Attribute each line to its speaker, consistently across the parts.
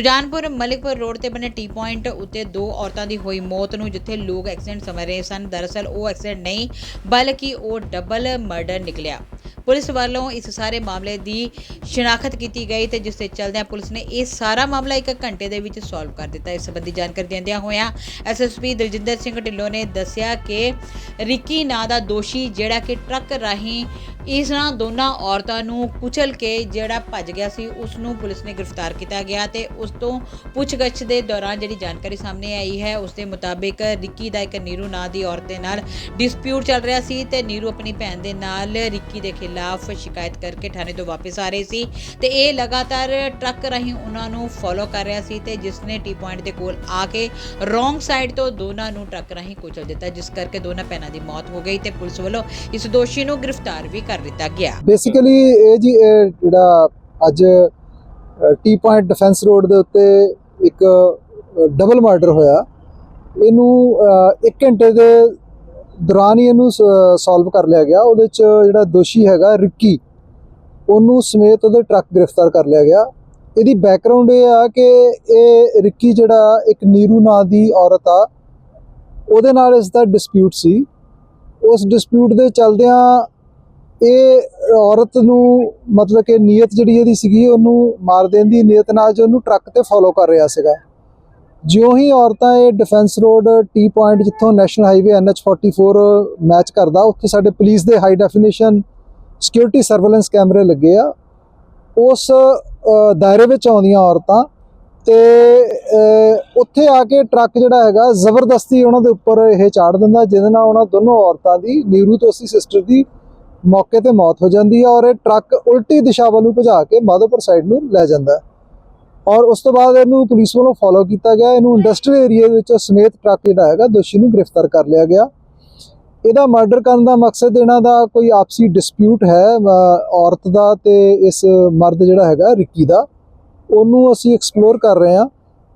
Speaker 1: Sujanpur Malikpur road ਤੇ ਬਣੇ T point ਉੱਤੇ ਦੋ ਔਰਤਾਂ ਦੀ ਹੋਈ ਮੌਤ ਨੂੰ ਜਿੱਥੇ ਲੋਕ ਐਕਸੀਡੈਂਟ ਸਮਝ ਰਹੇ ਸਨ। ਦਰਅਸਲ ਉਹ ਐਕਸੀਡੈਂਟ ਨਹੀਂ, ਬਲਕਿ ਉਹ ਡਬਲ ਮਰਡਰ ਨਿਕਲਿਆ। ਪੁਲਿਸ ਵੱਲੋਂ ਇਸ ਸਾਰੇ ਮਾਮਲੇ ਦੀ ਸ਼ਨਾਖਤ ਕੀਤੀ ਗਈ ਤੇ ਜਿਸ ਦੇ ਚਲਦਿਆਂ ਪੁਲਿਸ ਨੇ ਇਹ ਸਾਰਾ ਮਾਮਲਾ ਇੱਕ ਘੰਟੇ ਦੇ ਵਿੱਚ ਸੋਲਵ ਕਰ ਦਿੱਤਾ। ਇਸ ਸੰਬੰਧੀ ਜਾਣਕਾਰੀ ਦਿੰਦਿਆਂ ਹੋਇਆਂ ਐਸਐਸਪੀ ਦਲਜਿੰਦਰ ਸਿੰਘ ਢਿੱਲੋਂ ਨੇ ਦੱਸਿਆ ਕਿ ਰਿੱਕੀ ਨਾਂ ਦਾ ਦੋਸ਼ੀ ਜਿਹੜਾ ਕਿ ਟਰੱਕ ਰਾਹੀਂ ਇਸ ਨਾਲ ਦੋਨਾਂ ਔਰਤਾਂ ਨੂੰ ਕੁਚਲ ਕੇ ਜਿਹੜਾ ਭੱਜ ਗਿਆ ਸੀ ਉਸ ਨੂੰ ਪੁਲਿਸ ਨੇ ਗ੍ਰਿਫਤਾਰ ਕੀਤਾ ਗਿਆ ਤੇ ਉਸ ਤੋਂ ਪੁੱਛਗਿੱਛ ਦੇ ਦੌਰਾਨ ਜਿਹੜੀ ਜਾਣਕਾਰੀ ਸਾਹਮਣੇ ਆਈ ਹੈ, ਉਸ ਦੇ ਮੁਤਾਬਿਕ ਰਿੱਕੀ ਦਾ ਇੱਕ ਨੀਰੂ ਨਾਂ ਦੀ ਔਰਤ ਦੇ ਨਾਲ ਡਿਸਪਿਊਟ ਚੱਲ ਰਿਹਾ ਸੀ ਤੇ ਨੀਰੂ ਆਪਣੀ ਭੈਣ ਦੇ ਨਾਲ ਰਿੱਕੀ ਦੇ ਖਿਲਾਫ ਸ਼ਿਕਾਇਤ ਕਰਕੇ ਥਾਣੇ ਤੋਂ ਵਾਪਸ ਆ ਰਹੀ ਸੀ ਤੇ ਇਹ ਲਗਾਤਾਰ ਟਰੱਕ ਰਾਹੀਂ ਉਹਨਾਂ ਨੂੰ ਫੋਲੋ ਕਰ ਰਿਹਾ ਸੀ ਤੇ ਜਿਸ ਨੇ ਟੀ ਪੁਆਇੰਟ ਦੇ ਕੋਲ ਆ ਕੇ ਰੋਂਗ ਸਾਈਡ ਤੋਂ ਦੋਨਾਂ ਨੂੰ ਟਰੱਕ ਰਾਹੀਂ ਕੁਚਲ ਦਿੱਤਾ, ਜਿਸ ਕਰਕੇ ਦੋਨਾਂ ਭੈਣਾਂ ਦੀ ਮੌਤ ਹੋ ਗਈ ਤੇ ਪੁਲਿਸ ਵੱਲੋਂ ਇਸ ਦੋਸ਼ੀ ਨੂੰ ਗ੍ਰਿਫਤਾਰ ਵੀ ਕਰ ਦਿੱਤਾ ਗਿਆ।
Speaker 2: ਬੇਸਿਕਲੀ ਇਹ ਜੀ, ਇਹ ਜਿਹੜਾ ਅੱਜ ਟੀ ਪੁਆਇੰਟ ਡਿਫੈਂਸ ਰੋਡ ਦੇ ਉੱਤੇ ਇੱਕ ਡਬਲ ਮਰਡਰ ਹੋਇਆ। ਇਹਨੂੰ 1 ਘੰਟੇ ਦੇ ਦੌਰਾਨ ਹੀ ਇਹਨੂੰ ਸੋਲਵ ਕਰ ਲਿਆ ਗਿਆ। ਉਹਦੇ ਚ ਜਿਹੜਾ ਦੋਸ਼ੀ ਹੈਗਾ ਰਿੱਕੀ, ਉਹਨੂੰ ਸਮੇਤ ਉਹਦੇ ਟਰੱਕ ਗ੍ਰਿਫਤਾਰ ਕਰ ਲਿਆ ਗਿਆ। ਇਹਦੀ ਬੈਕਗ੍ਰਾਉਂਡ ਇਹ ਆ ਕਿ ਇਹ ਰਿੱਕੀ ਜਿਹੜਾ ਇੱਕ ਨੀਰੂ ਨਾਂ ਦੀ ਔਰਤ ਆ, ਉਹਦੇ ਨਾਲ ਇਸ ਦਾ ਡਿਸਪਿਊਟ ਸੀ। ਉਸ ਡਿਸਪਿਊਟ ਦੇ ਚੱਲਦਿਆਂ ਇਹ ਔਰਤ ਨੂੰ ਮਤਲਬ ਕਿ ਨੀਅਤ ਜਿਹੜੀ ਇਹਦੀ ਸੀਗੀ, ਉਹਨੂੰ ਮਾਰ ਦੇਣ ਦੀ ਨੀਅਤ ਨਾਲ ਜੋ ਉਹਨੂੰ ਟਰੱਕ ਤੇ ਫੋਲੋ ਕਰ ਰਿਹਾ ਸੀਗਾ। ਜਿਉਂ ਹੀ ਔਰਤਾਂ ਇਹ ਡਿਫੈਂਸ ਰੋਡ ਟੀ ਪੁਆਇੰਟ ਜਿੱਥੋਂ ਨੈਸ਼ਨਲ ਹਾਈਵੇ NH44 ਮੈਚ ਕਰਦਾ, ਉੱਥੇ ਸਾਡੇ ਪੁਲਿਸ ਦੇ ਹਾਈ ਡੈਫੀਨੇਸ਼ਨ ਸਿਕਿਉਰਿਟੀ ਸਰਵੇਲੈਂਸ ਕੈਮਰੇ ਲੱਗੇ ਆ। ਉਸ ਦਾਇਰੇ ਵਿੱਚ ਆਉਂਦੀਆਂ ਔਰਤਾਂ ਤੇ ਉੱਥੇ ਆ ਕੇ ਟਰੱਕ ਜਿਹੜਾ ਹੈਗਾ ਜ਼ਬਰਦਸਤੀ ਉਹਨਾਂ ਦੇ ਉੱਪਰ ਇਹ ਚਾੜ ਦਿੰਦਾ, ਜਿਹਦੇ ਨਾਲ ਉਹਨਾਂ ਦੋਨੋਂ ਔਰਤਾਂ ਦੀ, ਨੀਰੂ ਤੇ ਉਸਦੀ ਸਿਸਟਰ ਦੀ ਮੌਕੇ ਤੇ ਮੌਤ ਹੋ ਜਾਂਦੀ ਹੈ ਔਰ ਇਹ ਟਰੱਕ ਉਲਟੀ ਦਿਸ਼ਾ ਵੱਲ ਨੂੰ ਭਜਾ ਕੇ ਮਾਧੋਪੁਰ ਸਾਈਡ ਨੂੰ ਲੈ ਜਾਂਦਾ ਹੈ। ਔਰ ਉਸ ਤੋਂ ਬਾਅਦ ਇਹਨੂੰ ਪੁਲਿਸ ਵੱਲੋਂ ਫੋਲੋ ਕੀਤਾ ਗਿਆ। ਇਹਨੂੰ ਇੰਡਸਟਰੀਅਲ ਏਰੀਆ ਵਿੱਚ ਸਮੇਤ ਟਰੱਕ ਜਿਹੜਾ ਹੈਗਾ, ਦੋਸ਼ੀ ਨੂੰ ਗ੍ਰਿਫਤਾਰ ਕਰ ਲਿਆ ਗਿਆ। ਇਹਦਾ ਮਰਡਰ ਕਰਨ ਦਾ ਮਕਸਦ ਇਹਨਾਂ ਦਾ ਕੋਈ ਆਪਸੀ ਡਿਸਪਿਊਟ ਹੈ ਔਰਤ ਦਾ ਤੇ ਇਸ ਮਰਦ ਜਿਹੜਾ ਹੈਗਾ, ਰਿੱਕੀ ਦਾ। ਉਹਨੂੰ ਅਸੀਂ ਐਕਸਪਲੋਰ ਕਰ ਰਹੇ ਹਾਂ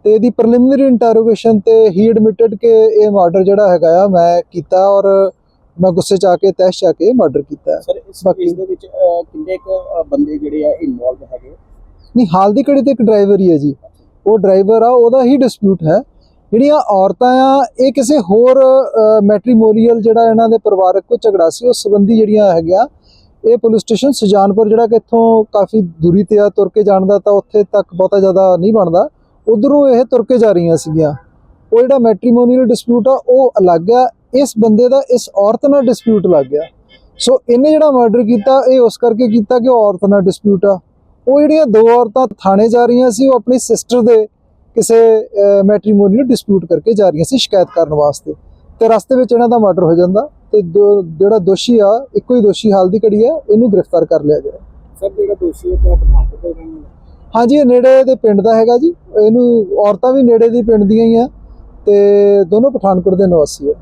Speaker 2: ਤੇ ਇਹਦੀ ਪ੍ਰੀਲਿਮਿਨਰੀ ਇੰਟਰੋਗੇਸ਼ਨ ਤੇ ਹੀ ਐਡਮਿਟਡ ਕਿ ਇਹ ਮਰਡਰ ਜਿਹੜਾ ਹੈਗਾ ਆ, ਮੈਂ ਕੀਤਾ ਔਰ ਮੈਂ ਗੁੱਸੇ ਚ ਆ ਕੇ ਚ ਆ ਕੇ ਮਰਡਰ ਕੀਤਾ।
Speaker 3: ਸਰ ਇਸ
Speaker 2: ਬਾਕੀ-
Speaker 3: ਦੇ ਵਿੱਚ ਕਿੰਨੇ ਕੁ ਬੰਦੇ ਜਿਹੜੇ ਆ ਇਨਵੋਲਵ ਹੈਗੇ?
Speaker 2: ਨਹੀਂ ਹਾਲ ਦੀ ਘੜੀ ਤੇ ਇੱਕ ਡਰਾਈਵਰ ਹੀ ਹੈ ਜੀ। ਉਹ ਡਰਾਈਵਰ ਆ ਉਹਦਾ ਹੀ ਡਿਸਪਿਊਟ ਹੈ। ਜਿਹੜੀਆਂ ਔਰਤਾਂ ਆ ਇਹ ਕਿਸੇ ਹੋਰ ਮੈਟ੍ਰੀਮੋਨੀਅਲ ਜਿਹੜਾ ਇਹਨਾਂ ਦੇ ਪਰਿਵਾਰਕ ਕੋ ਝਗੜਾ ਸੀ ਉਸ ਸੰਬੰਧੀ ਜਿਹੜੀਆਂ ਹੈਗੀਆਂ ਇਹ ਪੁਲਿਸ ਸਟੇਸ਼ਨ ਸੁਜਾਨਪੁਰ ਜਿਹੜਾ ਕਿ ਇੱਥੋਂ ਕਾਫੀ ਦੂਰੀ ਤੇ ਆ ਤੁਰ ਕੇ ਜਾਣ ਦਾ ਤਾਂ ਉੱਥੇ ਤੱਕ ਬਹੁਤਾ ਜ਼ਿਆਦਾ ਨਹੀਂ ਬਣਦਾ। ਉਧਰੋਂ ਇਹ ਤੁਰ ਕੇ ਜਾ ਰਹੀਆਂ ਸੀਗੀਆਂ। ਉਹ ਜਿਹੜਾ ਮੈਟ੍ਰੀਮੋਨੀਅਲ ਡਿਸਪਿਊਟ ਆ ਉਹ ਅਲੱਗ ਆ ਇਸ ਬੰਦੇ ਦਾ ਇਸ ਔਰਤ ਨਾਲ ਡਿਸਪਿਊਟ ਲੱਗ ਗਿਆ। ਸੋ ਇਹਨੇ ਜਿਹੜਾ ਮਰਡਰ ਕੀਤਾ ਇਹ ਉਸ ਕਰਕੇ ਕੀਤਾ ਕਿ ਔਰਤ ਨਾਲ ਡਿਸਪਿਊਟ ਆ। ਉਹ ਜਿਹੜੀਆਂ ਦੋ ਔਰਤਾਂ ਥਾਣੇ ਜਾ ਰਹੀਆਂ ਸੀ ਉਹ ਆਪਣੀ ਸਿਸਟਰ ਦੇ ਕਿਸੇ ਮੈਟ੍ਰੀਮੋਨੀਅਲ ਡਿਸਪਿਊਟ ਕਰਕੇ ਜਾ ਰਹੀਆਂ ਸੀ ਸ਼ਿਕਾਇਤ ਕਰਨ ਵਾਸਤੇ। ਤੇ ਰਸਤੇ ਵਿੱਚ ਇਹਨਾਂ ਦਾ ਮਰਡਰ ਹੋ ਜਾਂਦਾ ਤੇ ਜਿਹੜਾ ਦੋਸ਼ੀ ਆ ਇੱਕੋ ਹੀ ਦੋਸ਼ੀ ਹਾਲ ਦੀ ਘੜੀ ਆ ਇਹਨੂੰ ਗ੍ਰਿਫਤਾਰ ਕਰ ਲਿਆ ਗਿਆ।
Speaker 3: ਸਰ ਜਿਹੜਾ ਦੋਸ਼ੀ ਹੈ ਉਹ ਪਠਾਨਕੋਟ ਦੇ ਰਹਿਣ ਵਾਲਾ ਹੈ।
Speaker 2: ਹਾਂਜੀ ਇਹ ਨੇੜੇ ਦੇ ਪਿੰਡ ਦਾ ਹੈਗਾ ਜੀ। ਇਹਨੂੰ ਔਰਤਾਂ ਵੀ ਨੇੜੇ ਦੀ ਪਿੰਡ ਦੀਆਂ ਹੀ ਆ ਤੇ ਦੋਨੋਂ ਪਠਾਨਕੋਟ ਦੇ ਨਿਵਾਸੀ ਆ।